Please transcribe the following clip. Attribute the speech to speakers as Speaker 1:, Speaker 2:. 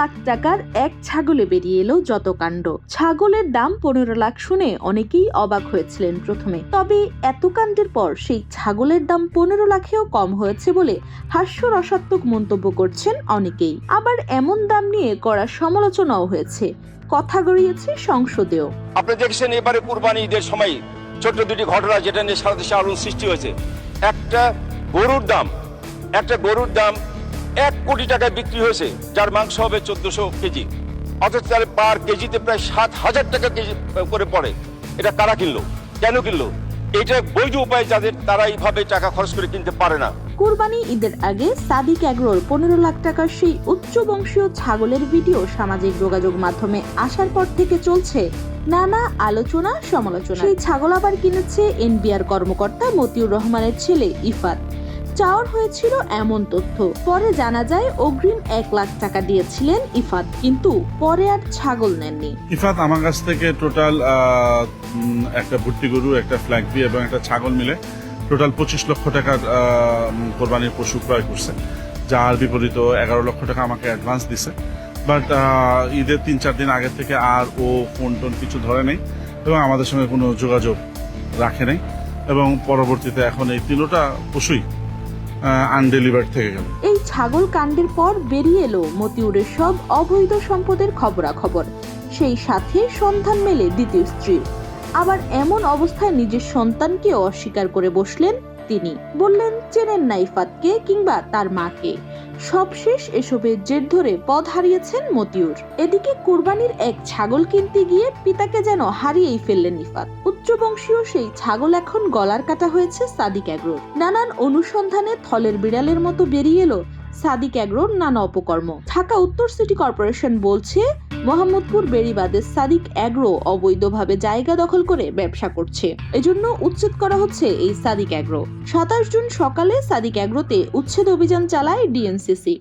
Speaker 1: লাখ টাকার এক ছাগলে বেরিয়ে এলো যত কাণ্ড। ছাগলের দাম পনেরো লাখ শুনে অনেকেই অবাক হয়েছিলেন প্রথমে। তবে এত কাণ্ডের পর সেই ছাগলের দাম পনেরো লাখেও কম হয়েছে বলে হাস্যরসাত্মক মন্তব্য করছেন অনেকেই। আবার এমন দাম নিয়ে করা সমালোচনাও হয়েছে। কথা গড়িয়েছে সংসদেও।
Speaker 2: আপনি দেখছেন এবারে কুরবানি ঈদের সময় ছোট্ট দুটি ঘটনা যেটা নিয়ে সারা দেশে আলোড়ন সৃষ্টি হয়েছে। একটা গরুর দাম, একটা গরুর দাম এক কোটি টাকায় বিক্রি হয়েছে, যার মাংস হবে চোদ্দশো কেজি। অথচ তার পার কেজিতে প্রায় সাত হাজার টাকা কেজি করে পড়ে। এটা কারা কিনলো? কেন কিনলো? এটা বৈধ উপায় যাদের, তারা এইভাবে টাকা খরচ করে কিনতে পারে না।
Speaker 1: কুরবানি ঈদের আগে সাদিক অ্যাগ্রোর পনেরো লাখ টাকার সেই উচ্চ বংশীয় ছাগলের ভিডিও সামাজিক যোগাযোগ মাধ্যমে আসার পর থেকে চলছে। নানা আলোচনা, সমালোচনা। সেই ছাগল আবার কিনেছে এনবিআর কর্মকর্তা মতিউর রহমানের ছেলে ইফাত। চাওয়ার হয়েছিল এমন তথ্য। পরে জানা যায়, অগ্রিম এক লাখ টাকা দিয়েছিলেন ইফাত, কিন্তু পরে আর ছাগল নেননি।
Speaker 3: ইফাত, আমার কাছ থেকে টোটাল একটা ভুট্টি গরু, একটা ফ্ল্যাগ বি এবং একটা ছাগল মিলে টোটাল পঁচিশ লক্ষ টাকার কোরবানির পশু ক্রয় করছে। যার বিপরীত এগারো লক্ষ টাকা আমাকে অ্যাডভান্স দিছে। বাট ঈদের তিন চার দিন আগে থেকে আর ও ফোন টোন কিছু ধরে নেই এবং আমাদের সঙ্গে কোনো যোগাযোগ রাখে নেই। এবং পরবর্তীতে এখন এই তিনোটা পশুই আনডেলিভার্ড থেকে গেল।
Speaker 1: এই ছাগল কাণ্ডের পর বেরিয়ে এলো মতিউরের সব অবৈধ সম্পদের খবরাখবর। সেই সাথে সন্ধান মেলে দ্বিতীয় স্ত্রী। আবার এমন অবস্থায় নিজের সন্তানকে অস্বীকার করে বসলেন তিনি। বললেন, চেনেন নাইফাতকে কিংবা তার মাকে। সবশেষ এসবের জের ধরে পথ হারিয়েছেন মতিউর। এদিকে কুরবানির এক ছাগল কিনতে গিয়ে পিতাকে যেন হারিয়েই ফেললেন ইফাত উচ্চবংশীয় সেই ছাগল এখন গলার কাটা হয়েছে সাদিক অ্যাগ্রোর। নানান অনুসন্ধানে থলের বিড়ালের মতো বেরিয়ে এলো সাদিক অ্যাগ্রোর নানা অপকর্ম। ঢাকা উত্তর সিটি কর্পোরেশন বলছে মোহাম্মদপুর বেড়িবাদের সাদিক অ্যাগ্রো অবৈধভাবে জায়গা দখল করে ব্যবসা করছে। এজন্য উচ্ছেদ করা হচ্ছে এই সাদিক অ্যাগ্রো। সাতাশ জুন সকালে সাদিক অ্যাগ্রোতে উচ্ছেদ অভিযান চালায় ডিএনসিসি।